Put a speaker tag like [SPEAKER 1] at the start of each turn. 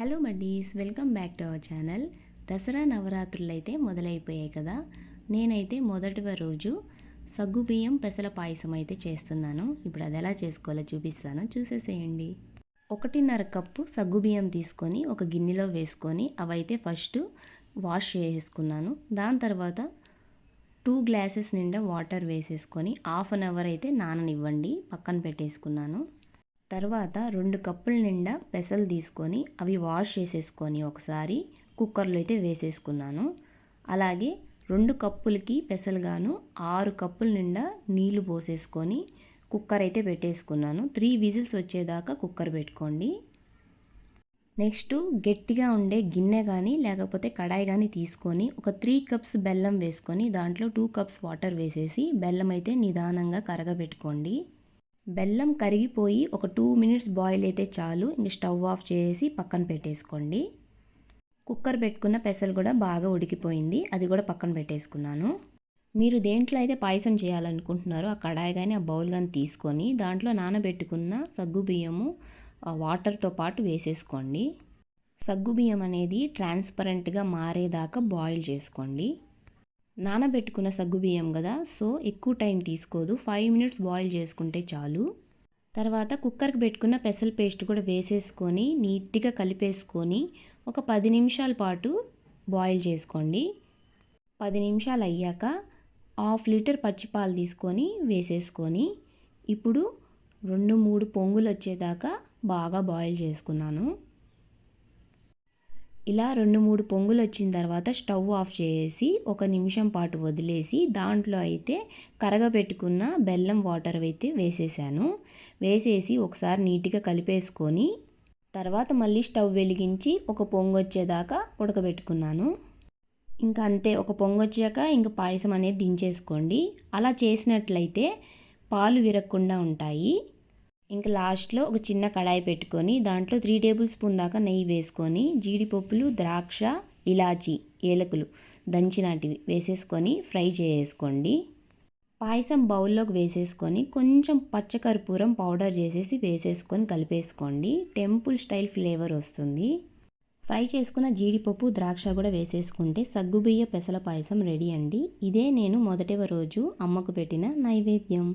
[SPEAKER 1] Hello muddies welcome back to our channel. Dussehra నవరాత్రులు అయితే మొదలైపోయాయి కదా. నేనైతే మొదటి రోజు సగ్గుబియ్యం పెసల పాయసం అయితే చేస్తున్నాను. ఇప్పుడు అది ఎలా చేసుకోవాలో చూపిస్తాను. చూసేసేయండి. ఒకటిన్నర కప్పు సగ్గుబియ్యం తీసుకొని ఒక గిన్నెలో వేసుకొని అవైతే ఫస్ట్ వాష్ చేసుకున్నాను దాని తర్వాత టూ గ్లాసెస్ నిండా వాటర్ వేసేసుకొని హాఫ్ అన్ అవర్ అయితే నాననివ్వండి. పక్కన పెట్టేసుకున్నాను. తర్వాత రెండు కప్పుల నిండా పెసలు తీసుకొని అవి వాష్ చేసేసుకొని ఒకసారి కుక్కర్లో అయితే వేసేసుకున్నాను. అలాగే రెండు కప్పులకి పెసలుగాను ఆరు కప్పుల నిండా నీళ్ళు పోసేసుకొని కుక్కర్ అయితే పెట్టేసుకున్నాను. త్రీ విజిల్స్ వచ్చేదాకా కుక్కర్ పెట్టుకోండి. నెక్స్ట్ గట్టిగా ఉండే గిన్నె కానీ లేకపోతే కడాయి కానీ తీసుకొని ఒక త్రీ కప్స్ బెల్లం వేసుకొని దాంట్లో టూ కప్స్ వాటర్ వేసేసి బెల్లం అయితే నిదానంగా కరగబెట్టుకోండి. బెల్లం కరిగిపోయి ఒక టూ మినిట్స్ బాయిల్ అయితే చాలు. ఇంక స్టవ్ ఆఫ్ చేసి పక్కన పెట్టేసుకోండి. కుక్కర్ పెట్టుకున్న పెసలు కూడా బాగా ఉడికిపోయింది. అది కూడా పక్కన పెట్టేసుకున్నాను. మీరు దేంట్లో అయితే పాయసం చేయాలనుకుంటున్నారో ఆ కడాయి కానీ ఆ బౌల్ కానీ తీసుకొని దాంట్లో నానబెట్టుకున్న సగ్గు బియ్యము వాటర్తో పాటు వేసేసుకోండి. సగ్గు బియ్యం అనేది ట్రాన్స్పరెంట్గా మారేదాకా బాయిల్ చేసుకోండి. నానబెట్టుకున్న సగ్గుబియ్యం కదా సో ఎక్కువ టైం తీసుకోదు. ఫైవ్ మినిట్స్ బాయిల్ చేసుకుంటే చాలు. తర్వాత కుక్కర్కి పెట్టుకున్న పెసల పేస్ట్ కూడా వేసేసుకొని నీట్గా కలిపేసుకొని ఒక పది నిమిషాల పాటు బాయిల్ చేసుకోండి. పది నిమిషాలు అయ్యాక హాఫ్ లీటర్ పచ్చిపాలు తీసుకొని వేసేసుకొని ఇప్పుడు రెండు మూడు పొంగులు వచ్చేదాకా బాగా బాయిల్ చేసుకున్నాను. ఇలా రెండు మూడు పొంగులు వచ్చిన తర్వాత స్టవ్ ఆఫ్ చేసి ఒక నిమిషం పాటు వదిలేసి దాంట్లో అయితే కరగబెట్టుకున్న బెల్లం వాటర్ అయితే వేసేసాను. వేసేసి ఒకసారి నీట్గా కలిపేసుకొని తర్వాత మళ్ళీ స్టవ్ వెలిగించి ఒక పొంగు వచ్చేదాకా ఉడకబెట్టుకున్నాను. ఇంకా అంతే ఒక పొంగు వచ్చాక ఇంకా పాయసం అనేది దించేసుకోండి. అలా చేసినట్లయితే పాలు విరగకుండా ఉంటాయి. ఇంకా లాస్ట్లో ఒక చిన్న కడాయి పెట్టుకొని దాంట్లో త్రీ టేబుల్ స్పూన్ దాకా నెయ్యి వేసుకొని జీడిపప్పులు ద్రాక్ష ఇలాచీ ఏలకులు దంచినటివి వేసేసుకొని ఫ్రై చేసుకోండి పాయసం బౌల్లోకి వేసేసుకొని కొంచెం పచ్చకర్పూరం పౌడర్ చేసేసి వేసేసుకొని కలిపేసుకోండి. టెంపుల్ స్టైల్ ఫ్లేవర్ వస్తుంది. ఫ్రై చేసుకున్న జీడిపప్పు ద్రాక్ష కూడా వేసేసుకుంటే సగ్గుబియ్య పెసల పాయసం రెడీ అండి. ఇదే నేను మొదటి రోజు అమ్మకు పెట్టిన నైవేద్యం.